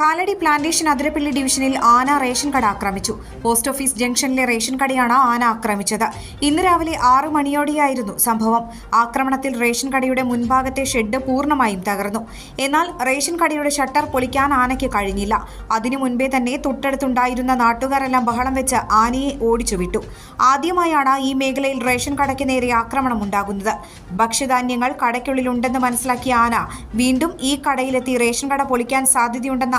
Kalady plantation Athirappilly ഡിവിഷനിൽ ആന ration കട ആക്രമിച്ചു. പോസ്റ്റ് ഓഫീസ് ജംഗ്ഷനിലെ റേഷൻ കടയാണ് ആന ആക്രമിച്ചത്. ഇന്ന് രാവിലെ ആറു മണിയോടെയായിരുന്നു സംഭവം. ആക്രമണത്തിൽ റേഷൻ കടയുടെ മുൻഭാഗത്തെ ഷെഡ് പൂർണമായും തകർന്നു. എന്നാൽ റേഷൻ കടയുടെ ഷട്ടർ പൊളിക്കാൻ ആനയ്ക്ക് കഴിഞ്ഞില്ല. അതിനു മുൻപേ തന്നെ തൊട്ടടുത്തുണ്ടായിരുന്ന നാട്ടുകാരെല്ലാം ബഹളം വെച്ച് ആനയെ ഓടിച്ചു വിട്ടു ആദ്യമായാണ് ഈ മേഖലയിൽ റേഷൻ കടയ്ക്ക് നേരെ ആക്രമണം ഉണ്ടാകുന്നത്. ഭക്ഷ്യധാന്യങ്ങൾ കടയ്ക്കുള്ളിലുണ്ടെന്ന് മനസ്സിലാക്കിയ ആന വീണ്ടും ഈ കടയിലെത്തി റേഷൻ കട പൊളിക്കാൻ സാധ്യതയുണ്ടെന്ന